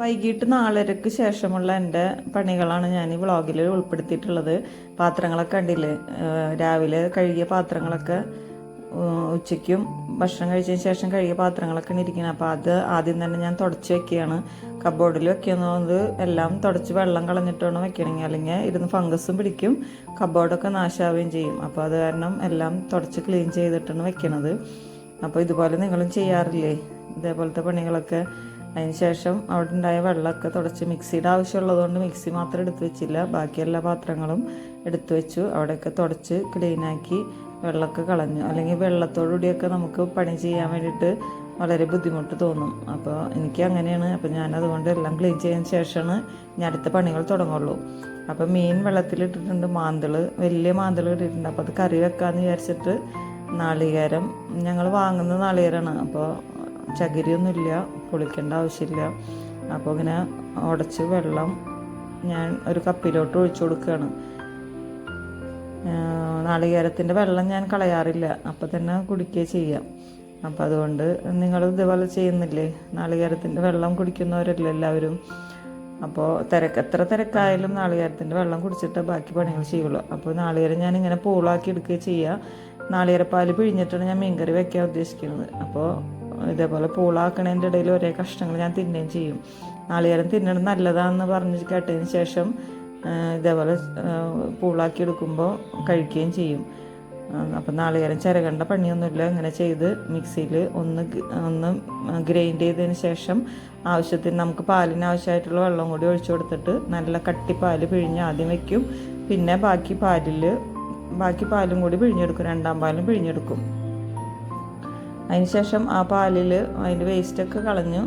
വൈകിട്ട് നാലരക്ക് ശേഷമുള്ള എന്റെ പണികളാണ് ഞാൻ ഈ വ്ളോഗിൽ ഉൾപ്പെടുത്തിയിട്ടുള്ളത്. പാത്രങ്ങളൊക്കെ കണ്ടില്ലേ? രാവിലെ കഴുകിയ പാത്രങ്ങളൊക്കെ ഉച്ചയ്ക്കും ഭക്ഷണം കഴിച്ചതിന് ശേഷം കഴുകിയ പാത്രങ്ങളൊക്കെ ഇരിക്കുന്നത് അപ്പോൾ അത് ആദ്യം തന്നെ ഞാൻ തുടച്ച് വെക്കുകയാണ്. കബോർഡിൽ വെക്കുന്നത് എല്ലാം തുടച്ച് വെള്ളം കളഞ്ഞിട്ട് വേണം വെക്കണമെങ്കിൽ. അല്ലെങ്കിൽ ഇരുന്ന് ഫംഗസും പിടിക്കും കബോർഡൊക്കെ നാശാവുകയും ചെയ്യും. അപ്പോൾ അത് കാരണം എല്ലാം തുടച്ച് ക്ലീൻ ചെയ്തിട്ടാണ് വെക്കണത്. അപ്പോൾ ഇതുപോലെ നിങ്ങളും ചെയ്യാറില്ലേ? ഇതേപോലത്തെ പണികളൊക്കെ അതിന് ശേഷം അവിടെ ഉണ്ടായ വെള്ളമൊക്കെ തുടച്ച് മിക്സിയുടെ ആവശ്യമുള്ളതുകൊണ്ട് മിക്സി മാത്രം എടുത്തു വെച്ചില്ല. ബാക്കി എല്ലാ പാത്രങ്ങളും എടുത്തു വെച്ചു. അവിടെയൊക്കെ തുടച്ച് ക്ലീനാക്കി വെള്ളമൊക്കെ കളഞ്ഞു. അല്ലെങ്കിൽ വെള്ളത്തോടുകൂടിയൊക്കെ നമുക്ക് പണി ചെയ്യാൻ വേണ്ടിയിട്ട് വളരെ ബുദ്ധിമുട്ട് തോന്നും. അപ്പോൾ എനിക്ക് അങ്ങനെയാണ്. അപ്പോൾ ഞാൻ അതുകൊണ്ട് എല്ലാം ക്ലീൻ ചെയ്യാൻ ശേഷമാണ് ഞാൻ അടുത്ത പണികൾ തുടങ്ങുള്ളൂ. അപ്പോൾ മീൻ വെള്ളത്തിലിട്ടിട്ടുണ്ട് മാന്തൾ വലിയ മാന്തൾ ഇട്ടിട്ടുണ്ട്. അപ്പോൾ അത് കറി വെക്കാമെന്ന് വിചാരിച്ചിട്ട് നാളികേരം ഞങ്ങൾ വാങ്ങുന്ന നാളികേരമാണ്. അപ്പോൾ ചകിരിയൊന്നുമില്ല പൊളിക്കേണ്ട ആവശ്യമില്ല. അപ്പോൾ ഇങ്ങനെ ഉടച്ച് വെള്ളം ഞാൻ ഒരു കപ്പിലോട്ട് ഒഴിച്ചു കൊടുക്കുകയാണ്. നാളികേരത്തിന്റെ വെള്ളം ഞാൻ കളയാറില്ല. അപ്പോൾ തന്നെ കുടിക്കുക ചെയ്യാം അപ്പോൾ അതുകൊണ്ട് നിങ്ങൾ ഇതുപോലെ ചെയ്യുന്നില്ലേ? നാളികേരത്തിന്റെ വെള്ളം കുടിക്കുന്നവരല്ല എല്ലാവരും? അപ്പോൾ തിരക്ക് എത്ര തിരക്കായാലും നാളികേരത്തിന്റെ വെള്ളം കുടിച്ചിട്ട് ബാക്കി പണികൾ ചെയ്യുള്ളൂ. അപ്പോൾ നാളികേരം ഞാൻ ഇങ്ങനെ പൂളാക്കി എടുക്കുകയും ചെയ്യുക. നാളികേരപ്പാൽ പിഴിഞ്ഞിട്ടാണ് ഞാൻ മീൻകറി വെക്കാൻ ഉദ്ദേശിക്കുന്നത്. അപ്പോൾ ഇതേപോലെ പൂളാക്കണതിന്റെ ഇടയിൽ ഒരേ കഷ്ണങ്ങൾ ഞാൻ തിന്നുകയും ചെയ്യും. നാളികേരം തിന്നണം നല്ലതാണെന്ന് പറഞ്ഞ് കേട്ടതിന് ശേഷം ഇതേപോലെ പൂളാക്കി എടുക്കുമ്പോൾ കഴിക്കുകയും ചെയ്യും. അപ്പം നാളികേരം ചിരകണ്ട പണിയൊന്നുമില്ല. ഇങ്ങനെ ചെയ്ത് മിക്സിയിൽ ഒന്ന് ഒന്ന് ഗ്രൈൻഡ് ചെയ്തതിന് ശേഷം ആവശ്യത്തിന് നമുക്ക് പാലിന് ആവശ്യമായിട്ടുള്ള വെള്ളം കൂടി ഒഴിച്ചു കൊടുത്തിട്ട് നല്ല കട്ടി പാൽ പിഴിഞ്ഞ് ആദ്യം വയ്ക്കും പിന്നെ ബാക്കി പാലിൽ ബാക്കി പാലും കൂടി പിഴിഞ്ഞെടുക്കും. രണ്ടാം പാലും പിഴിഞ്ഞെടുക്കും. അതിനുശേഷം ആ പാലിൽ അതിന്റെ വേസ്റ്റൊക്കെ കളഞ്ഞു.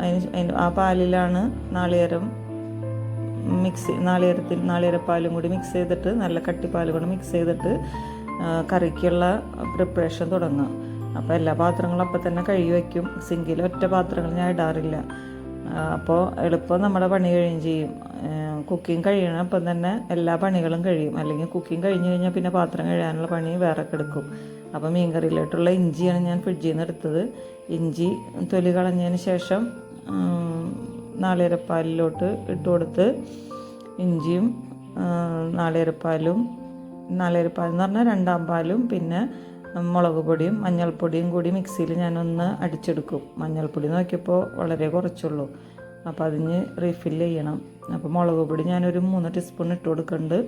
അതിന് ആ പാലിലാണ് നാളികേരം മിക്സ് നാളികേരത്തിൽ നാളികേരപ്പാലും കൂടി മിക്സ് ചെയ്തിട്ട് നല്ല കട്ടിപ്പാലും കൂടി മിക്സ് ചെയ്തിട്ട് കറിക്കുള്ള പ്രിപ്പറേഷൻ തുടങ്ങുക. അപ്പോൾ എല്ലാ പാത്രങ്ങളും അപ്പം തന്നെ കഴുകി വയ്ക്കും സിങ്കിൽ ഒറ്റ പാത്രങ്ങൾ ഞാൻ ഇടാറില്ല. അപ്പോൾ എളുപ്പം നമ്മുടെ പണി കഴിയും ചെയ്യും. കുക്കിംഗ് കഴിയണപ്പം തന്നെ എല്ലാ പണികളും കഴിയും. അല്ലെങ്കിൽ കുക്കിംഗ് കഴിഞ്ഞ് കഴിഞ്ഞാൽ പിന്നെ പാത്രം കഴിയാനുള്ള പണി വേറെ കിടക്കും അപ്പോൾ മീൻകറിയിലോട്ടുള്ള ഇഞ്ചിയാണ് ഞാൻ ഫ്രിഡ്ജിൽ നിന്ന് എടുത്തത്. ഇഞ്ചി തൊലി കളഞ്ഞതിന് ശേഷം നാളികരപ്പാലിലോട്ട് ഇട്ട് കൊടുത്ത് ഇഞ്ചിയും നാളികരപ്പാലും നാളികേരപ്പാൽ എന്ന് പറഞ്ഞാൽ രണ്ടാം പാലും പിന്നെ മുളക് പൊടിയും മഞ്ഞൾപ്പൊടിയും കൂടി മിക്സിയിൽ ഞാനൊന്ന് അടിച്ചെടുക്കും. മഞ്ഞൾപ്പൊടി നോക്കിയപ്പോൾ വളരെ കുറച്ചുള്ളൂ. അപ്പോൾ അതിന് റീഫിൽ ചെയ്യണം. അപ്പോൾ മുളക് പൊടി ഞാനൊരു മൂന്ന് ടീസ്പൂൺ ഇട്ട് കൊടുക്കുന്നുണ്ട്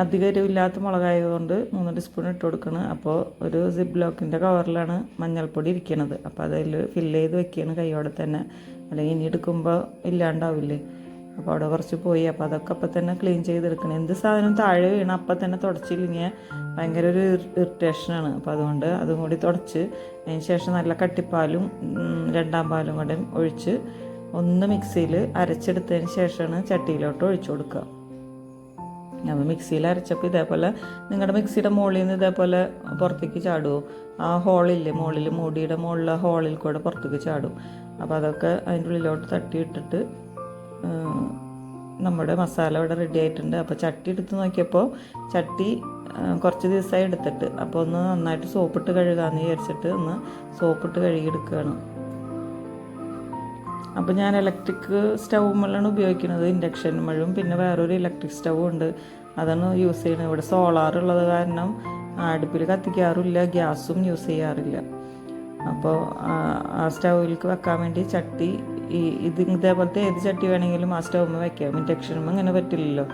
അധികം എരിവില്ലാത്ത മുളകായതുകൊണ്ട് മൂന്ന് ടീസ്പൂൺ ഇട്ട് കൊടുക്കണം. അപ്പോൾ ഒരു സിബ് ലോക്കിന്റെ കവറിലാണ് മഞ്ഞൾപ്പൊടി ഇരിക്കണത്. അപ്പോൾ അതിൽ ഫില്ല് ചെയ്ത് വെക്കുകയാണ് കൈയോടെ തന്നെ. അല്ലെങ്കിൽ ഇനി എടുക്കുമ്പോൾ ഇല്ലാണ്ടാവില്ലേ? അപ്പോൾ അവിടെ കുറച്ച് പോയി. അപ്പോൾ അതൊക്കെ അപ്പം തന്നെ ക്ലീൻ ചെയ്തെടുക്കണം. എന്ത് സാധനം താഴെ വീണ അപ്പം തന്നെ തുടച്ചില്ലെങ്കിൽ ഭയങ്കര ഒരു ഇറിറ്റേഷനാണ് അപ്പോൾ അതുകൊണ്ട് അതും കൂടി തുടച്ച് അതിന് ശേഷം നല്ല കട്ടിപ്പാലും രണ്ടാം പാലും കൂടെ ഒഴിച്ച് ഒന്ന് മിക്സിയിൽ അരച്ചെടുത്തതിന് ശേഷമാണ് ചട്ടിയിലോട്ട് ഒഴിച്ചു കൊടുക്കുക. അപ്പോൾ മിക്സിയിൽ അരച്ചപ്പോൾ ഇതേപോലെ നിങ്ങളുടെ മിക്സിയുടെ മുകളിൽ നിന്ന് ഇതേപോലെ പുറത്തേക്ക് ചാടുമോ ആ ഹോളില്ലേ മുകളിൽ മൂടിയുടെ മുകളിലെ ഹോളിൽ കൂടെ പുറത്തേക്ക് ചാടും. അപ്പോൾ അതൊക്കെ അതിന്റെ ഉള്ളിലോട്ട് തട്ടിയിട്ടിട്ട് നമ്മുടെ മസാല ഇവിടെ റെഡി ആയിട്ടുണ്ട്. അപ്പോൾ ചട്ടി എടുത്ത് നോക്കിയപ്പോൾ ചട്ടി കുറച്ച് ദിവസമായി എടുത്തിട്ട്. അപ്പോൾ ഒന്ന് നന്നായിട്ട് സോപ്പിട്ട് കഴുകാമെന്ന് വിചാരിച്ചിട്ട് ഒന്ന് സോപ്പിട്ട് കഴുകിയെടുക്കുകയാണ്. അപ്പോൾ ഞാൻ ഇലക്ട്രിക് സ്റ്റൗമ്മലാണ് ഉപയോഗിക്കുന്നത്. ഇൻഡക്ഷൻ മഴും പിന്നെ വേറൊരു ഇലക്ട്രിക് സ്റ്റൗ ഉണ്ട്. അതാണ് യൂസ് ചെയ്യുന്നത്. ഇവിടെ സോളാർ ഉള്ളത് കാരണം അടുപ്പിൽ കത്തിക്കാറില്ല ഗ്യാസും യൂസ് ചെയ്യാറില്ല. അപ്പോൾ ആ സ്റ്റൗവിലേക്ക് വെക്കാൻ വേണ്ടി ചട്ടി ഈ ഇത് ഇതേപോലത്തെ ഏത് ചട്ടി വേണമെങ്കിലും ആ സ്റ്റൗമ്മ വെക്കാം. ഇൻഡക്ഷനും അങ്ങനെ പറ്റില്ലല്ലോ.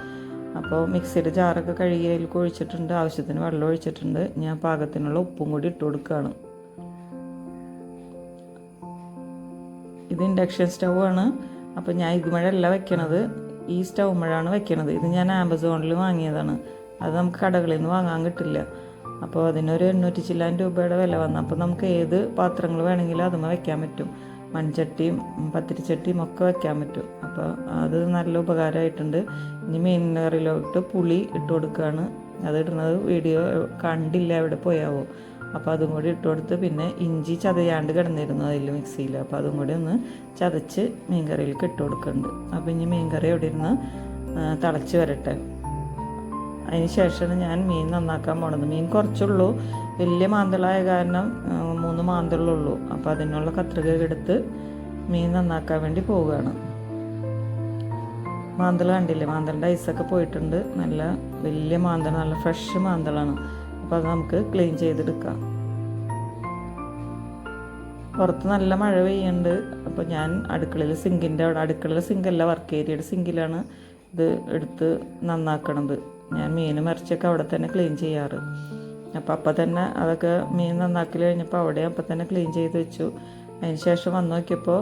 അപ്പോൾ മിക്സിയുടെ ജാറൊക്കെ കഴുകി ഒഴിച്ചിട്ടുണ്ട് ആവശ്യത്തിന് വെള്ളം ഒഴിച്ചിട്ടുണ്ട്. ഞാൻ പാകത്തിനുള്ള ഉപ്പും കൂടി ഇട്ട് കൊടുക്കുകയാണ്. ഇത് ഇൻഡക്ഷൻ സ്റ്റൗ ആണ് അപ്പോൾ ഞാൻ ഇതുമഴല്ല വെക്കണത്. ഈ സ്റ്റൗ മഴയാണ് വെക്കണത്. ഇത് ഞാൻ ആമസോണിൽ വാങ്ങിയതാണ്. അത് നമുക്ക് കടകളിൽ നിന്ന് വാങ്ങാൻ കിട്ടില്ല. അപ്പോൾ അതിനൊരു എണ്ണൂറ്റി ചില്ലാൻ രൂപയുടെ വില വന്നു. അപ്പോൾ നമുക്ക് ഏത് പാത്രങ്ങൾ വേണമെങ്കിലും അതുമ്മ വെക്കാൻ പറ്റും. മൺചട്ടിയും പത്തിരിച്ചട്ടിയും ഒക്കെ വെക്കാൻ പറ്റും. അപ്പോൾ അത് നല്ല ഉപകാരമായിട്ടുണ്ട് ഇനി മീൻ കറിയിലോട്ട് പുളി ഇട്ട് കൊടുക്കുകയാണ് അത് ഇടുന്നത് വീഡിയോ കണ്ടില്ല എവിടെ പോയാവോ. അപ്പോൾ അതും കൂടി ഇട്ട് കൊടുത്ത് പിന്നെ ഇഞ്ചി ചതയാണ്ട് കിടന്നിരുന്നു അതിൽ മിക്സിയിൽ. അപ്പോൾ അതും കൂടി ഒന്ന് ചതച്ച് മീൻകറിയിലേക്ക് ഇട്ട് കൊടുക്കുന്നുണ്ട്. അപ്പോൾ ഇനി മീൻകറി അവിടെ ഇരുന്ന് തിളച്ച് വരട്ടെ. അതിന് ശേഷമാണ് ഞാൻ മീൻ നന്നാക്കാൻ പോണത്. മീൻ കുറച്ചുള്ളൂ. വലിയ മാന്തളായ കാരണം മൂന്ന് മാന്തളുള്ളൂ അപ്പോൾ അതിനുള്ള കത്രിക എടുത്ത് മീൻ നന്നാക്കാൻ വേണ്ടി പോവുകയാണ്. മാന്തള കണ്ടില്ലേ? മാന്തളിന്റെ ഐസൊക്കെ പോയിട്ടുണ്ട്. നല്ല വലിയ മാന്തള നല്ല ഫ്രഷ് മാന്തളാണ്. അപ്പോൾ നമുക്ക് ക്ലീൻ ചെയ്തെടുക്കാം. പുറത്ത് നല്ല മഴ പെയ്യുന്നുണ്ട്. അപ്പോൾ ഞാൻ അടുക്കളയിൽ സിങ്കിന്റെ അവിടെ അടുക്കളയിലെ സിങ്കല്ല വർക്ക് ഏരിയയുടെ സിങ്കിലാണ് ഇത് എടുത്ത് നന്നാക്കണത്. ഞാൻ മീൻ മറിച്ചൊക്കെ അവിടെ തന്നെ ക്ലീൻ ചെയ്യാറ്. അപ്പോൾ അപ്പം തന്നെ അതൊക്കെ മീൻ നന്നാക്കി കഴിഞ്ഞപ്പോൾ അവിടെ അപ്പം തന്നെ ക്ലീൻ ചെയ്ത് വെച്ചു. അതിന് ശേഷം വന്ന് നോക്കിയപ്പോൾ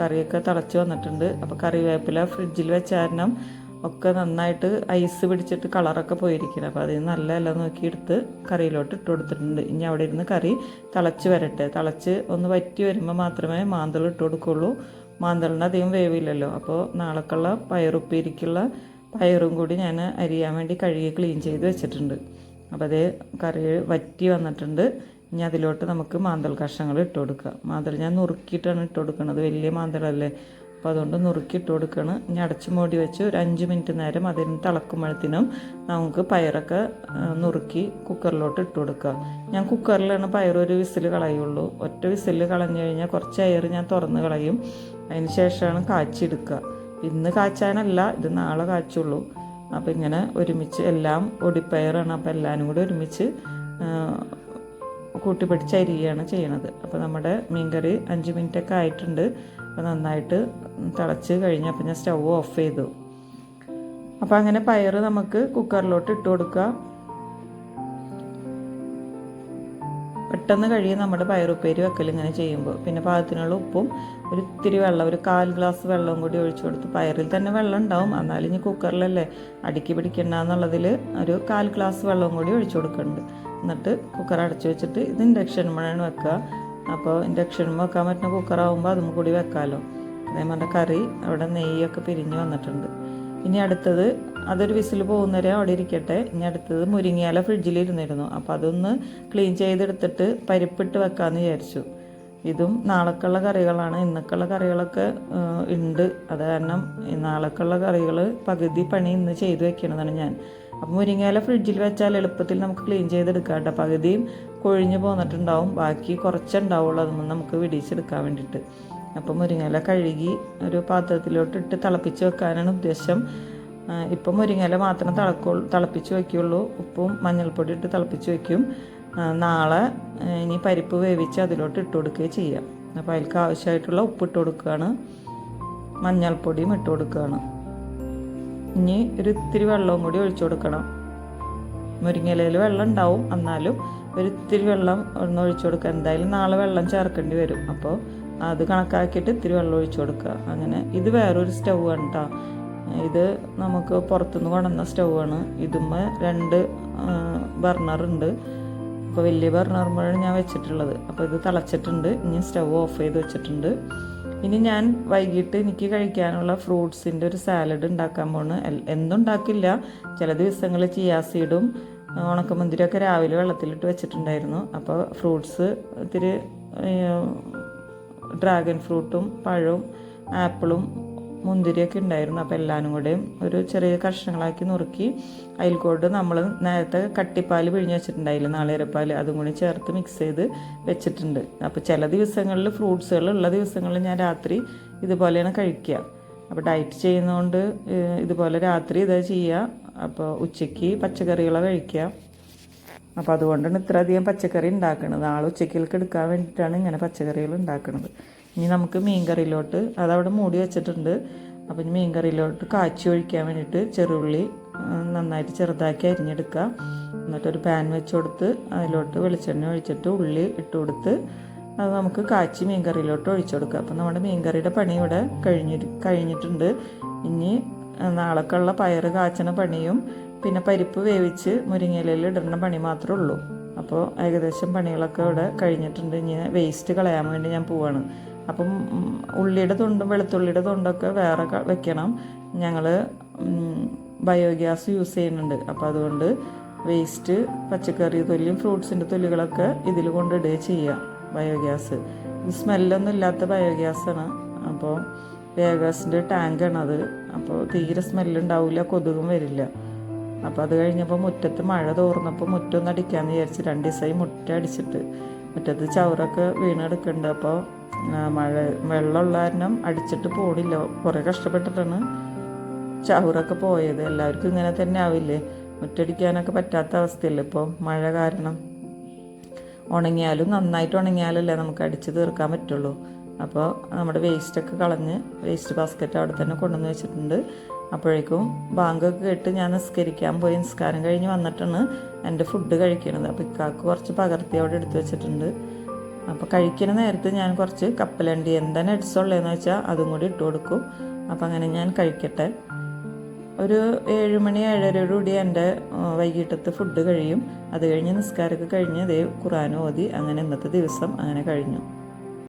കറിയൊക്കെ തിളച്ച് വന്നിട്ടുണ്ട്. അപ്പോൾ കറിവേപ്പില ഫ്രിഡ്ജിൽ വെച്ച കാരണം ഒക്കെ നന്നായിട്ട് ഐസ് പിടിച്ചിട്ട് കളറൊക്കെ പോയിരിക്കണം അപ്പോൾ അതിൽ നല്ല ഇല നോക്കി എടുത്ത് കറിയിലോട്ട് ഇട്ട് കൊടുത്തിട്ടുണ്ട്. ഇനി അവിടെ ഇരുന്ന് കറി തിളച്ച് വരട്ടെ. തിളച്ച് ഒന്ന് വറ്റി വരുമ്പോൾ മാത്രമേ മാന്തൾ ഇട്ട് കൊടുക്കുള്ളൂ. മാന്തളിന് അധികം വേവില്ലല്ലോ. അപ്പോൾ നാളേക്കുള്ള പയറുപ്പേരിക്കുള്ള പയറും കൂടി ഞാൻ അരിയാൻ വേണ്ടി കഴുകി ക്ലീൻ ചെയ്ത് വെച്ചിട്ടുണ്ട്. അപ്പോൾ അതേ കറി വറ്റി വന്നിട്ടുണ്ട്. ഇനി അതിലോട്ട് നമുക്ക് മാന്തൽ കഷ്ണങ്ങൾ ഇട്ട് കൊടുക്കുക മാന്തൽ ഞാൻ നുറുക്കിയിട്ടാണ് ഇട്ട് കൊടുക്കുന്നത്. വലിയ മാന്തളല്ലേ. അപ്പോൾ അതുകൊണ്ട് നുറുക്കിയിട്ട് കൊടുക്കണം. ഇനി അടച്ച് മൂടി വെച്ച് ഒരു അഞ്ച് മിനിറ്റ് നേരം അതിന് തിളക്കുമ്പോഴത്തേനും നമുക്ക് പയറൊക്കെ നുറുക്കി കുക്കറിലോട്ട് ഇട്ട് കൊടുക്കുക. ഞാൻ കുക്കറിലാണ് പയർ ഒരു വിസിൽ കളയുള്ളൂ. ഒറ്റ വിസിൽ കളഞ്ഞു കഴിഞ്ഞാൽ കുറച്ച് അയർ ഞാൻ തുറന്ന് കളയും. അതിന് ശേഷമാണ് കാച്ചിയെടുക്കുക. ഇന്ന് കാച്ചാനല്ല ഇത് നാളെ കാച്ചുള്ളൂ. അപ്പോൾ ഇങ്ങനെ ഒരുമിച്ച് എല്ലാം ഒടിപ്പയറാണ് അപ്പോൾ എല്ലാവരും കൂടി ഒരുമിച്ച് കൂട്ടിപ്പിടിച്ച് കൂട്ടി അരിയാണ് ചെയ്യണത്. അപ്പോൾ നമ്മുടെ മീൻകറി അഞ്ച് മിനിറ്റൊക്കെ ആയിട്ടുണ്ട്. അപ്പോൾ നന്നായിട്ട് തിളച്ച് കഴിഞ്ഞപ്പോൾ ഞാൻ സ്റ്റൗ ഓഫ് ചെയ്തു. അപ്പോൾ അങ്ങനെ പയർ നമുക്ക് കുക്കറിലോട്ട് ഇട്ട് കൊടുക്കുക. പെട്ടെന്ന് കഴിയും നമ്മുടെ പയറുപ്പേരി വെക്കൽ ഇങ്ങനെ ചെയ്യുമ്പോൾ പിന്നെ പാകത്തിനുള്ള ഉപ്പും ഒരു ഇത്തിരി വെള്ളം ഒരു കാൽ ഗ്ലാസ് വെള്ളവും കൂടി ഒഴിച്ചു കൊടുത്ത് പയറിൽ തന്നെ വെള്ളം ഉണ്ടാവും. എന്നാലും ഇനി കുക്കറിലല്ലേ അടുക്കി പിടിക്കണ്ട എന്നുള്ളതിൽ ഒരു കാൽ ഗ്ലാസ് വെള്ളവും കൂടി ഒഴിച്ചു കൊടുക്കുന്നുണ്ട് എന്നിട്ട് കുക്കർ അടച്ചു വെച്ചിട്ട് ഇത് ഇൻഡക്ഷൻ ഇൻഡക്ഷനുമാണ് വെക്കുക. അപ്പോൾ ഇൻഡക്ഷൻ വെക്കാൻ പറ്റുന്ന കുക്കറാകുമ്പോൾ അതും കൂടി വെക്കാമല്ലോ അതേമാതിരി കറി അവിടെ നെയ്യൊക്കെ പിരിഞ്ഞ് വന്നിട്ടുണ്ട്. ഇനി അടുത്തത് അതൊരു വിസിൽ പോകുന്നവരെ അവിടെ ഇരിക്കട്ടെ. ഇനി അടുത്തത് മുരിങ്ങയില ഫ്രിഡ്ജിൽ ഇരുന്നിരുന്നു. അപ്പോൾ അതൊന്ന് ക്ലീൻ ചെയ്തെടുത്തിട്ട് പരിപ്പിട്ട് വെക്കാമെന്ന് വിചാരിച്ചു. ഇതും നാളേക്കുള്ള കറികളാണ്. ഇന്നക്കുള്ള കറികളൊക്കെ ഉണ്ട്. അത് കാരണം നാളക്കുള്ള നാളേക്കുള്ള കറികൾ പകുതി പണി ഇന്ന് ചെയ്തു വെക്കണതാണ് ഞാൻ. അപ്പം മുരിങ്ങയില ഫ്രിഡ്ജിൽ വെച്ചാൽ എളുപ്പത്തിൽ നമുക്ക് ക്ലീൻ ചെയ്തെടുക്കാം കേട്ടോ. പകുതിയും കൊഴിഞ്ഞു പോന്നിട്ടുണ്ടാവും. ബാക്കി കുറച്ചുണ്ടാവുള്ളൂ. അതൊന്നും നമുക്ക് വിടിച്ചെടുക്കാൻ വേണ്ടിയിട്ട്. അപ്പം മുരിങ്ങയില കഴുകി ഒരു പാത്രത്തിലോട്ട് ഇട്ട് തിളപ്പിച്ച് വെക്കാനാണ് ഉദ്ദേശം. ഇപ്പം മുരിങ്ങയില മാത്രം തിളക്കുള്ളൂ തിളപ്പിച്ച് വയ്ക്കുള്ളൂ. ഉപ്പും മഞ്ഞൾപ്പൊടി ഇട്ട് തിളപ്പിച്ച് വയ്ക്കും. നാളെ ഇനി പരിപ്പ് വേവിച്ച് അതിലോട്ട് ഇട്ട് കൊടുക്കുകയും ചെയ്യാം. അപ്പോൾ അതിൽക്ക് ആവശ്യമായിട്ടുള്ള ഉപ്പ് ഇട്ട് കൊടുക്കുകയാണ്. മഞ്ഞൾപ്പൊടിയും ഇട്ട് കൊടുക്കുകയാണ്. ഇനി ഒരു ഇത്തിരി വെള്ളവും കൂടി ഒഴിച്ചു കൊടുക്കണം. മുരിങ്ങയിലയിൽ വെള്ളം ഉണ്ടാവും. എന്നാലും ഒരു ഇത്തിരി വെള്ളം ഒന്ന് ഒഴിച്ചു കൊടുക്കുക. എന്തായാലും നാളെ വെള്ളം ചേർക്കേണ്ടി വരും. അപ്പോൾ അത് കണക്കാക്കിയിട്ട് ഇത്തിരി വെള്ളം ഒഴിച്ചു കൊടുക്കുക. അങ്ങനെ ഇത് വേറൊരു സ്റ്റൗ ആണ് കേട്ടോ ഇത് നമുക്ക് പുറത്തുനിന്ന് കൊണ്ടുവന്ന സ്റ്റൗ ആണ്. ഇതുമ്മ രണ്ട് ബർണറുണ്ട് അപ്പോൾ വലിയ ബർണറുമ്പോഴാണ് ഞാൻ വെച്ചിട്ടുള്ളത്. അപ്പോൾ ഇത് തിളച്ചിട്ടുണ്ട്. ഇനി സ്റ്റൗ ഓഫ് ചെയ്ത് വെച്ചിട്ടുണ്ട്. ഇനി ഞാൻ വൈകിട്ട് എനിക്ക് കഴിക്കാനുള്ള ഫ്രൂട്ട്സിന്റെ ഒരു സാലഡ് ഉണ്ടാക്കാൻ പോണ്. എന്തുണ്ടാക്കില്ല. ചില ദിവസങ്ങളിൽ ചിയാസീഡും ഉണക്കമുന്തിരിയൊക്കെ രാവിലെ വെള്ളത്തിലിട്ട് വെച്ചിട്ടുണ്ടായിരുന്നു. അപ്പോൾ ഫ്രൂട്ട്സ് ഇത്തിരി ഡ്രാഗൺ ഫ്രൂട്ടും പഴവും ആപ്പിളും മുന്തിരിയൊക്കെ ഉണ്ടായിരുന്നു. അപ്പോൾ എല്ലാവരും കൂടെയും ഒരു ചെറിയ കഷ്ണങ്ങളാക്കി നുറുക്കി അതിൽ കൊണ്ട് നമ്മൾ നേരത്തെ കട്ടിപ്പാൽ പിഴിഞ്ഞ് വെച്ചിട്ടുണ്ടായില്ല നാളേരപ്പാൽ അതും കൂടി ചേർത്ത് മിക്സ് ചെയ്ത് വെച്ചിട്ടുണ്ട്. അപ്പോൾ ചില ദിവസങ്ങളിൽ ഫ്രൂട്ട്സുകൾ ഉള്ള ദിവസങ്ങളിൽ ഞാൻ രാത്രി ഇതുപോലെയാണ് കഴിക്കുക. അപ്പോൾ ഡയറ്റ് ചെയ്യുന്നതുകൊണ്ട് ഇതുപോലെ രാത്രി ഇതാ ചെയ്യുക. അപ്പോൾ ഉച്ചയ്ക്ക് പച്ചക്കറികളെ കഴിക്കുക. അപ്പോൾ അതുകൊണ്ടാണ് ഇത്രയധികം പച്ചക്കറി ഉണ്ടാക്കുന്നത് ആൾ ഉച്ചക്കിലേക്ക് എടുക്കാൻ വേണ്ടിയിട്ടാണ് ഇങ്ങനെ പച്ചക്കറികൾ ഉണ്ടാക്കുന്നത് ഇനി നമുക്ക് മീൻകറിയിലോട്ട് അതവിടെ മൂടി വെച്ചിട്ടുണ്ട്. അപ്പോൾ ഇനി മീൻകറിയിലോട്ട് കാച്ചി ഒഴിക്കാൻ വേണ്ടിയിട്ട് ചെറുള്ളി നന്നായിട്ട് ചെറുതാക്കി അരിഞ്ഞെടുക്കുക. എന്നിട്ടൊരു പാൻ വെച്ച് കൊടുത്ത് അതിലോട്ട് വെളിച്ചെണ്ണ ഒഴിച്ചിട്ട് ഉള്ളി ഇട്ട് കൊടുത്ത് അത് നമുക്ക് കാച്ചി മീൻകറിയിലോട്ട് ഒഴിച്ചു കൊടുക്കുക. അപ്പം നമ്മുടെ മീൻകറിയുടെ പണി ഇവിടെ കഴിഞ്ഞി കഴിഞ്ഞിട്ടുണ്ട്. ഇനി നാളേക്കുള്ള പയർ കാച്ചണ പണിയും പിന്നെ പരിപ്പ് വേവിച്ച് മുരിങ്ങയിലയിൽ ഇടുന്ന പണി മാത്രമേ ഉള്ളൂ. അപ്പോൾ ഏകദേശം പണികളൊക്കെ ഇവിടെ കഴിഞ്ഞിട്ടുണ്ട്. ഇനി വേസ്റ്റ് കളയാൻ വേണ്ടി ഞാൻ പോവാണ്. അപ്പം ഉള്ളിയുടെ തൊണ്ടും വെളുത്തുള്ളിയുടെ തൊണ്ടൊക്കെ വേറെ വെക്കണം. ഞങ്ങൾ ബയോഗ്യാസ് യൂസ് ചെയ്യുന്നുണ്ട്. അപ്പോൾ അതുകൊണ്ട് വേസ്റ്റ് പച്ചക്കറി തൊലിയും ഫ്രൂട്ട്സിന്റെ തൊലികളൊക്കെ ഇതിൽ കൊണ്ടിടുക ചെയ്യാം ബയോഗ്യാസ്. ഇത് സ്മെല്ലൊന്നും ഇല്ലാത്ത ബയോഗ്യാസാണ്. അപ്പോൾ ബയോഗ്യാസിന്റെ ടാങ്കാണത് അപ്പോൾ തീരെ സ്മെല്ലുണ്ടാവില്ല കൊതുകും വരില്ല. അപ്പോൾ അത് കഴിഞ്ഞപ്പോൾ മുറ്റത്ത് മഴ തോർന്നപ്പോൾ മുറ്റൊന്ന് അടിക്കാമെന്ന് വിചാരിച്ച് രണ്ട് ദിവസമായി മുറ്റ അടിച്ചിട്ട്. മുറ്റത്ത് ചവറൊക്കെ വീണെടുക്കുന്നുണ്ട് അപ്പോൾ മഴ വെള്ളമുള്ള കാരണം അടിച്ചിട്ട് പോണില്ല. കുറേ കഷ്ടപ്പെട്ടിട്ടാണ് ചവറൊക്കെ പോയത്. എല്ലാവർക്കും ഇങ്ങനെ തന്നെ ആവില്ലേ? മുറ്റടിക്കാനൊക്കെ പറ്റാത്ത അവസ്ഥയല്ലേ ഇപ്പോൾ മഴ കാരണം? ഉണങ്ങിയാലും നന്നായിട്ട് ഉണങ്ങിയാലല്ലേ നമുക്ക് അടിച്ച് തീർക്കാൻ പറ്റുള്ളൂ. അപ്പോൾ നമ്മുടെ വേസ്റ്റൊക്കെ കളഞ്ഞ് വേസ്റ്റ് ബാസ്ക്കറ്റ് അവിടെ തന്നെ കൊണ്ടുവന്ന് വെച്ചിട്ടുണ്ട്. അപ്പോഴേക്കും ബാങ്കൊക്കെ കേട്ട് ഞാൻ നിസ്കരിക്കാൻ പോയി നിസ്കാരം കഴിഞ്ഞ് വന്നിട്ടാണ് എന്റെ ഫുഡ് കഴിക്കണത്. അപ്പോൾ ഇക്കാക്ക് കുറച്ച് പകർത്തി അവിടെ എടുത്തു വെച്ചിട്ടുണ്ട്. അപ്പോൾ കഴിക്കുന്ന നേരത്ത് ഞാൻ കുറച്ച് കപ്പലണ്ടി എന്താ നട്സ് വെച്ചാൽ അതും കൂടി ഇട്ട് കൊടുക്കും. അപ്പോൾ അങ്ങനെ ഞാൻ കഴിക്കട്ടെ. ഒരു ഏഴ് മണി ഏഴരയോടുകൂടി എന്റെ വൈകിട്ടത്ത് ഫുഡ് കഴിയും. അത് കഴിഞ്ഞ് നിസ്കാരമൊക്കെ കഴിഞ്ഞ് അതേ ഖുറാൻ ഓതി അങ്ങനെ ഇന്നത്തെ ദിവസം അങ്ങനെ കഴിഞ്ഞു.